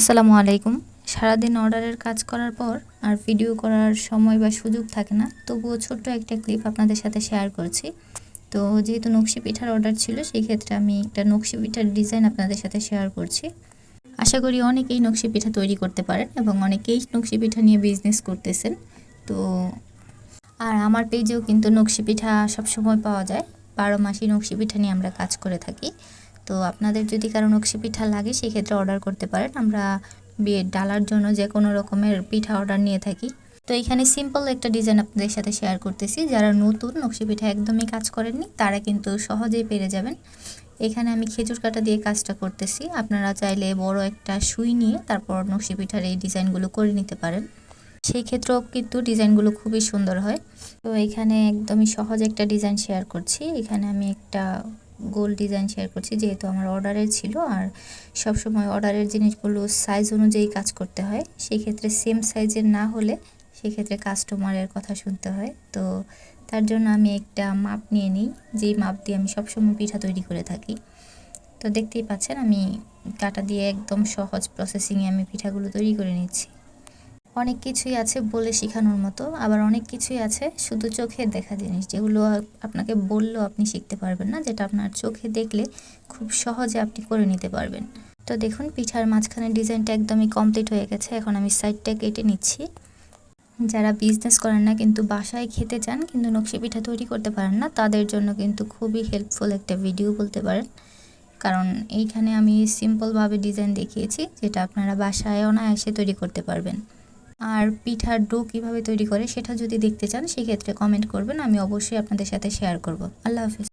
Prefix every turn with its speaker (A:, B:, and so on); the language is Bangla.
A: আসসালামু আলাইকুম। সারাদিন অর্ডারের কাজ করার পর আর ভিডিও করার সময় বা সুযোগ থাকে না, তবুও ছোট্ট একটা ক্লিপ আপনাদের সাথে শেয়ার করছি। তো যেহেতু নকশি পিঠার অর্ডার ছিল, সেই ক্ষেত্রে আমি একটা নকশি পিঠার ডিজাইন আপনাদের সাথে শেয়ার করছি। আশা করি অনেকেই নকশি পিঠা তৈরি করতে পারেন এবং অনেকেই নকশি পিঠা নিয়ে বিজনেস করতেছেন। তো আর আমার পেজেও কিন্তু নকশি পিঠা সবসময় পাওয়া যায়। বারো মাসি নকশি পিঠা নিয়ে আমরা কাজ করে থাকি। তো আপনাদের যদি কারও নকশি পিঠা লাগে, সেক্ষেত্রে অর্ডার করতে পারেন। আমরা বিয়ের ডালার জন্য যে কোনো রকমের পিঠা অর্ডার নিয়ে থাকি। তো এখানে সিম্পল একটা ডিজাইন আপনাদের সাথে শেয়ার করতেছি। যারা নতুন নকশি পিঠা একদমই কাজ করেননি, তারা কিন্তু সহজেই পেরে যাবেন। এখানে আমি খেজুর কাটা দিয়ে কাজটা করতেছি। আপনারা চাইলে বড় একটা সুই নিয়ে তারপর নকশি পিঠার এই ডিজাইনগুলো করে নিতে পারেন। সেই ক্ষেত্রেও কিন্তু ডিজাইনগুলো খুবই সুন্দর হয়। তো এখানে একদমই সহজ একটা ডিজাইন শেয়ার করছি। এখানে আমি একটা গোল ডিজাইন শেয়ার করছি যেহেতু আমার অর্ডারের ছিল আর সব সময় অর্ডারের জিনিসগুলো সাইজ অনুযায়ী কাজ করতে হয়। সেই ক্ষেত্রে সেম সাইজের না হলে সেক্ষেত্রে কাস্টমারের কথা শুনতে হয়। তো তার জন্য আমি একটা মাপ নিয়ে নিই। যেই মাপ দিয়ে আমি সবসময় পিঠা তৈরি করে থাকি। তো দেখতেই পাচ্ছেন আমি কাটা দিয়ে একদম সহজ প্রসেসিংয়ে আমি পিঠাগুলো তৈরি করে নিচ্ছি। অনেক কিছুই আছে বলে শেখানোর মতো, আবার অনেক কিছুই আছে শুধু চোখে দেখা জিনিস, যেগুলো আপনাকে বললেও আপনি শিখতে পারবেন না, যেটা আপনার চোখে দেখলে খুব সহজে আপনি করে নিতে পারবেন। তো দেখুন, পিঠার মাঝখানে ডিজাইনটা একদমই কমপ্লিট হয়ে গেছে, এখন আমি সাইডটা কেটে নিচ্ছি। যারা বিজনেস করেন না কিন্তু বাসায় খেতে চান, কিন্তু নকশি পিঠা তৈরি করতে পারেন না, তাদের জন্য কিন্তু খুবই হেল্পফুল একটা ভিডিও বলতে পারেন। কারণ এইখানে আমি সিম্পলভাবে ডিজাইন দেখিয়েছি, যেটা আপনারা বাসায় অনায়াসে তৈরি করতে পারবেন। আর পিঠার ডো কীভাবে তৈরি করে সেটা যদি দেখতে চান সেক্ষেত্রে কমেন্ট করবেন, আমি অবশ্যই আপনাদের সাথে শেয়ার করব। আল্লাহ হাফিজ।